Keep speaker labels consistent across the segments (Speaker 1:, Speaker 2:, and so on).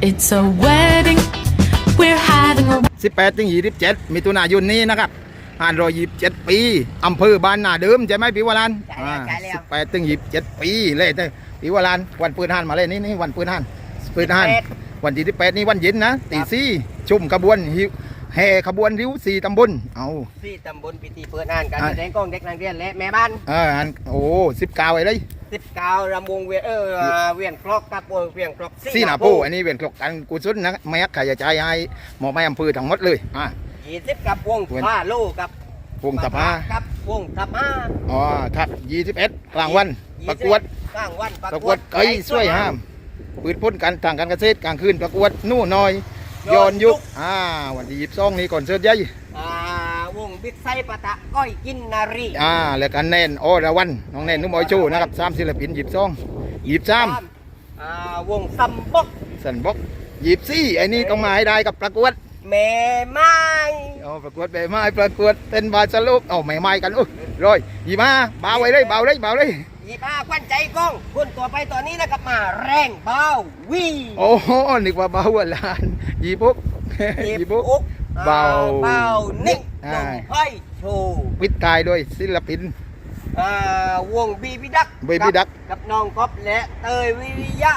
Speaker 1: It's a wedding. We're having a
Speaker 2: 18ถึง27มิถุนายนนี้นะครับ527ปีอำเภอบ้านนาเดิมใช่ไหมพี่วราน
Speaker 3: ใช่แล้วใช่แล้ว
Speaker 2: 18ถึง27ปีเลยเด้อพี่วรานวันปืนหันมาเลยนี่นี่วันปืนหันปืนหันวันที่18นี่วันเย็นนะตีสี่ชุ่มขบวนหิวแห่ขบวนริ้วสี่ตำบลเอา
Speaker 3: ที่ตำบลปิติเปิดอ่านการ
Speaker 2: อะ
Speaker 3: แสดงของเด็กนักเรียนและแม่บ้าน
Speaker 2: เอออันโอ้สิบเก้าไอ้เลย
Speaker 3: สิบเก้ารำวงเวียนเออเวียนครอกกับโอเวียนครอก
Speaker 2: สี่หนาโพอันนี้เป็นกลอกกันกุศลนะแม่ขายใจให้หมอแม่อำเภอทั้งหมดเลยอะ
Speaker 3: ยี่สิบกับวง
Speaker 2: เวียน
Speaker 3: ผ้าโลกับ
Speaker 2: วงตะพา
Speaker 3: กับวงตะพา
Speaker 2: อ๋อทับ21กลางวัน ประกวด
Speaker 3: กลางวัน
Speaker 2: ประกวดไก่ช่วยห้ามปืนพ้นกันทางการเกษตรกลางคืนประกวดนู่นน้อยย้อนยุคอ่าวันที่ยี่สิบสองนี้ก่อนเสิร์ตใหญ่
Speaker 3: อ่าวง บิ๊กไซปะตะก้อยกินนารี
Speaker 2: อ่าแล้วกันแน่นโอระวันน้องแน่นนุ่มอ้อยโชนะครับสามศิลปินหยิบสองหยิบสาม
Speaker 3: อ่าวงซัมบก
Speaker 2: สันบอกยี่สิบสี่ไอ้นี่ต้องมาให้ได้กับประกวด
Speaker 3: แม่ไม้
Speaker 2: อ๋อประกวดใบไม้ประกวดเต้นบาสลูกเอาไม่ไม้กันอุ้ยร้อยยี่มาเบาไว้เลยเบาเลยเบาเลย
Speaker 3: ยี่ป้าควันใจกล้องคนตัวไปตอนนี้นะครับมาแรงเบาวี
Speaker 2: โอ้โหนึกว่าเบาหวานยี่ปุ๊บยี่ปุ๊บ
Speaker 3: อุก
Speaker 2: เบา
Speaker 3: เบานิ่ง
Speaker 2: ใช่
Speaker 3: ลมห้อยโชว์
Speaker 2: ปิดตายด้วยศิลปิน
Speaker 3: อ่าวงบีบีดัก
Speaker 2: Baby
Speaker 3: กับ
Speaker 2: Duck
Speaker 3: กับน้องก๊อฟและเตยวิริยะ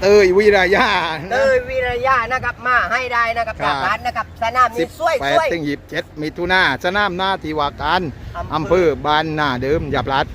Speaker 2: เตยวิรายา
Speaker 3: เตยวิริยะนะครับมาให้ได้นะครับ
Speaker 2: ครับ
Speaker 3: จากร้านนะครับสนาม
Speaker 2: สิ
Speaker 3: นี้
Speaker 2: บ
Speaker 3: สวย
Speaker 2: แป
Speaker 3: ส
Speaker 2: ด
Speaker 3: วย
Speaker 2: ถึงยี่สิบเจ็ดมิถุนาสนามหน้าที่ว่าการ
Speaker 3: อำเภอ
Speaker 2: อำเภอบ้านนาเดิมอย่าพลาด